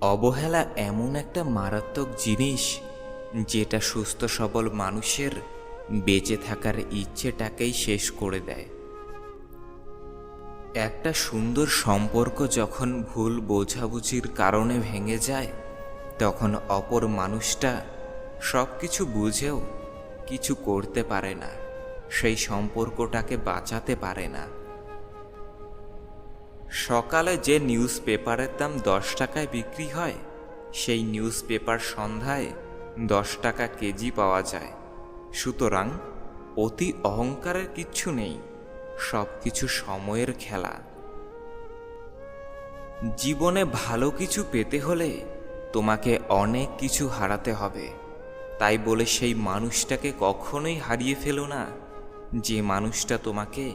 অবহেলা এমন একটা মারাত্মক জিনিস যেটা সুস্থ সবল মানুষের বেঁচে থাকার ইচ্ছেটাকেই শেষ করে দেয়। একটা সুন্দর সম্পর্ক যখন ভুল বোঝাবুঝির কারণে ভেঙে যায়, তখন অপর মানুষটা সব কিছু বুঝেও কিছু করতে পারে না, সেই সম্পর্কটাকে বাঁচাতে পারে না। সকালে যে নিউজ পেপারের দাম দশ টাকায় বিক্রি হয়, সেই নিউজ পেপার সন্ধ্যায় দশ টাকা কেজি পাওয়া যায়। সুতরাং অতি অহংকারের কিচ্ছু নেই সব কিছু সময়ের খেলা। জীবনে ভালো কিছু পেতে হলে তোমাকে অনেক কিছু হারাতে হবে। তাই বলে সেই মানুষটাকে কখনোই হারিয়ে ফেলো না, যে মানুষটা তোমাকে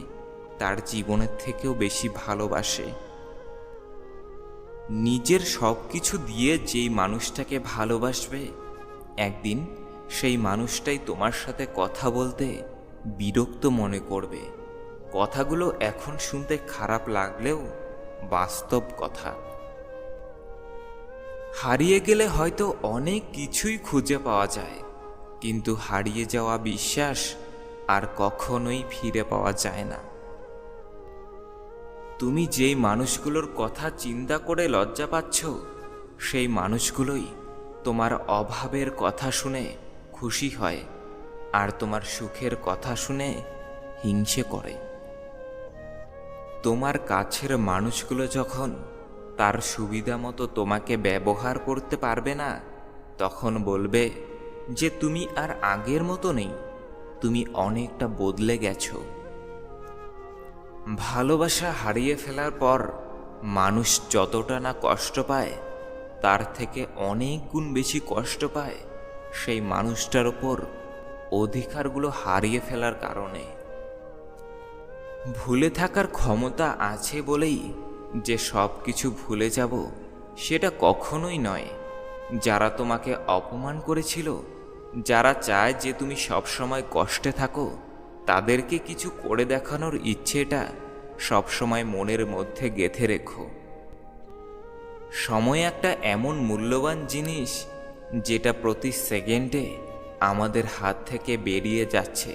তার জীবনের থেকেও বেশি ভালোবাসে। নিজের সব কিছু দিয়ে যেই মানুষটাকে ভালোবাসবে, একদিন সেই মানুষটাই তোমার সাথে কথা বলতে বিরক্ত মনে করবে। কথাগুলো এখন শুনতে খারাপ লাগলেও বাস্তব কথা। হারিয়ে গেলে হয়তো অনেক কিছুই খুঁজে পাওয়া যায়, কিন্তু হারিয়ে যাওয়া বিশ্বাস আর কখনোই ফিরে পাওয়া যায় না। তুমি যেই মানুষগুলোর কথা চিন্তা করে লজ্জা পাচ্ছ, সেই মানুষগুলোই তোমার অভাবের কথা শুনে খুশি হয় আর তোমার সুখের কথা শুনে হিংসে করে। তোমার কাছের মানুষগুলো যখন তার সুবিধা মতো তোমাকে ব্যবহার করতে পারবে না, তখন বলবে যে, তুমি আর আগের মতো নেই, তুমি অনেকটা বদলে গেছো। ভালোবাসা হারিয়ে ফেলার পর মানুষ যতটা না কষ্ট পায়, তার থেকে অনেক গুণ বেশি কষ্ট পায় সেই মানুষটার ওপর অধিকারগুলো হারিয়ে ফেলার কারণে। ভুলে থাকার ক্ষমতা আছে বলেই যে সব কিছু ভুলে যাব, সেটা কখনোই নয়। যারা তোমাকে অপমান করেছিল, যারা চায় যে তুমি সবসময় কষ্টে থাকো তাদেরকে কিছু করে দেখানোর ইচ্ছেটা সবসময় মনের মধ্যে গেঁথে রেখো। সময় একটা এমন মূল্যবান জিনিস যেটা প্রতি সেকেন্ডে আমাদের হাত থেকে বেরিয়ে যাচ্ছে,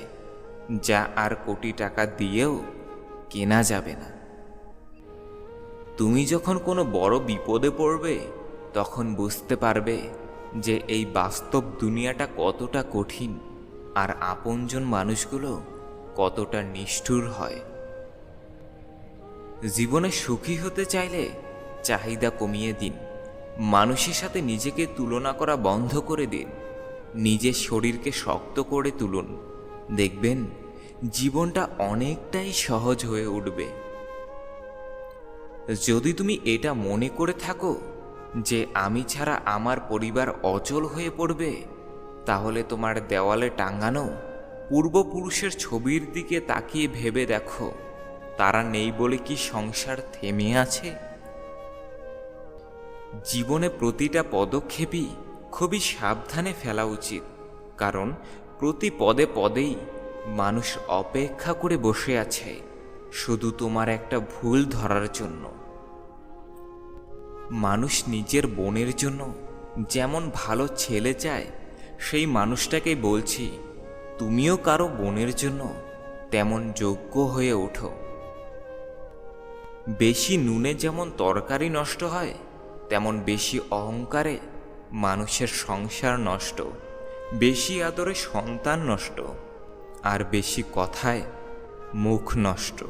যা আর কোটি টাকা দিয়েও কেনা যাবে না। তুমি যখন কোনো বড় বিপদে পড়বে, তখন বুঝতে পারবে যে এই বাস্তব দুনিয়াটা কতটা কঠিন, আর আপনজন মানুষগুলো কতটা নিষ্ঠুর হয়। জীবনে সুখী হতে চাইলে চাহিদা কমিয়ে দিন। মানুষের সাথে নিজেকে তুলনা করা বন্ধ করে দিন। নিজের শরীরকে শক্ত করে তুলুন। দেখবেন জীবনটা অনেকটাই সহজ হয়ে উঠবে। যদি তুমি এটা মনে করে থাকো যে আমি ছাড়া আমার পরিবার অচল হয়ে পড়বে, তাহলে তোমার দেওয়ালে টাঙানো পূর্বপুরুষের ছবির দিকে তাকিয়ে ভেবে দেখো, তারা নেই বলে কি সংসার থেমে আছে? জীবনে প্রতিটা পদক্ষেপই খুবই সাবধানে ফেলা উচিত, কারণ প্রতি পদে পদেই মানুষ অপেক্ষা করে বসে আছে, শুধু তোমার একটা ভুল ধরার জন্য। মানুষ নিজের বোনের জন্য যেমন ভালো ছেলে চায়, সেই মানুষটাকে বলছি তুমিও কারও বোনের জন্য তেমন যোগ্য হয়ে ওঠো। বেশি নুনে যেমন তরকারি নষ্ট হয়, তেমন বেশি অহংকারে মানুষের সংসার নষ্ট, বেশি আদরে সন্তান নষ্ট, আর বেশি কথায় মুখ নষ্ট।